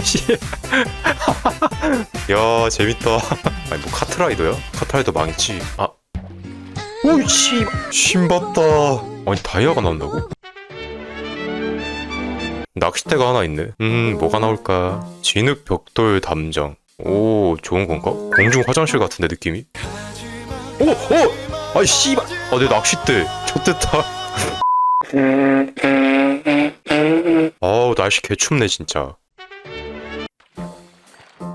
씨. 야 재밌다. 아니 뭐 카트라이더야? 카트라이더 망했지. 아. 오씨 신봤다. 아니 다이아가 나온다고? 낚싯대가 하나 있네. 음 뭐가 나올까? 진흙 벽돌 담정. 오 좋은 건가? 공중 화장실 같은데 느낌이? 오 오! 아이 씨발. 아내 낚싯대. 좋됐다. 아우 날씨 개춥네 진짜.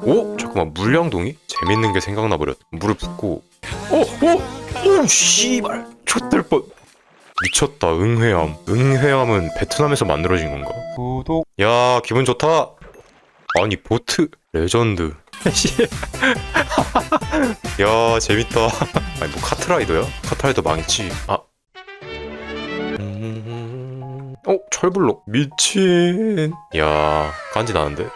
오 잠깐만 물량동이 재밌는 게 생각나 버렸. 물을 붓고. 오오오 씨발. 좆될 뻔. 미쳤다 응회암. 응회암은 베트남에서 만들어진 건가? 구독. 야 기분 좋다. 아니 보트 레전드. 야 재밌다. 아니 뭐 카트라이더야? 카트라이더 망했지. 아. 음... 어 철블록 미친. 야 간지 나는데.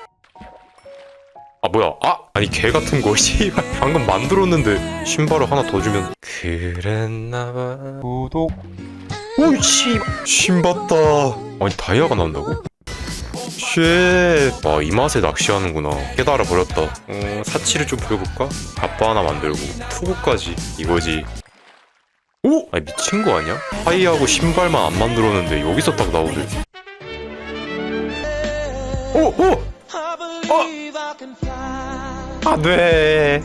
아 뭐야? 아 아니 개 같은 거 씨발 방금 만들었는데 신발을 하나 더 주면 그랬나봐. 구독. 오씨 신봤다. 아니 다이아가 나온다고? 쉣. 아, 이 맛에 낚시하는구나. 깨달아 버렸다. 어, 사치를 좀 부려볼까? 아빠 하나 만들고, 투구까지. 이거지. 오! 아니, 미친 거 아니야? 하이하고 신발만 안 만들었는데 여기서 딱 나오네. 오! 오! Fly. 안 돼.